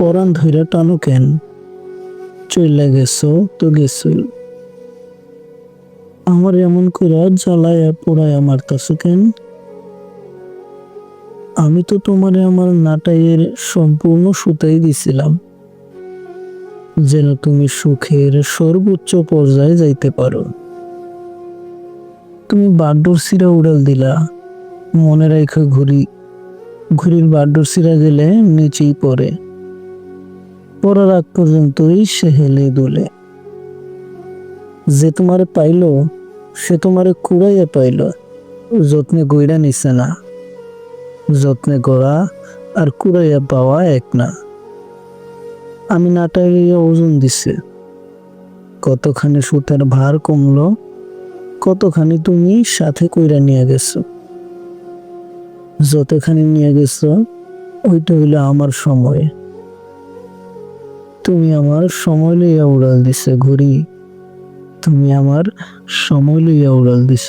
পরাণ ধইরা টানো কেন? চইলা গেছো তো গেছই। আমার এমন করে জ্বালায়া আমার মারতাছো কেন? আমি তো তোমারে আমার নাটাইয়ের সম্পূর্ণ সুতাই দিছিলাম। যেন তুমি সুখের সর্বোচ্চ পর্যায়ে যাইতে পারো। তুমি বাড্ডোর সিরা উড়াল দিলা। মনে রেখে ঘুরি ঘুরির বাড্ডোর সিরা গেলে নিচেই পড়ে। পড়ার আগ পর্যন্তই সে হেলে দোলে। যে তোমারে পাইলো, সে তোমারে কুড়াইয়া পাইলো। যত্নে গইরা নিছে না। যত্নে গড়া আর কুড়াইয়া পাওয়া এক না। আমি নাটাইয়া ওজন দিছে। কতখানি সুতার ভার কমল, কতখানি তুমি সাথে কইরা নিয়ে গেছো। যতখানি নিয়ে গেছো, ওইটা হইল আমার সময়। তুমি আমার সময় লইয়া উড়াল দিছে ঘুরি তুমি আমার সময় লইয়া উড়াল দিছ।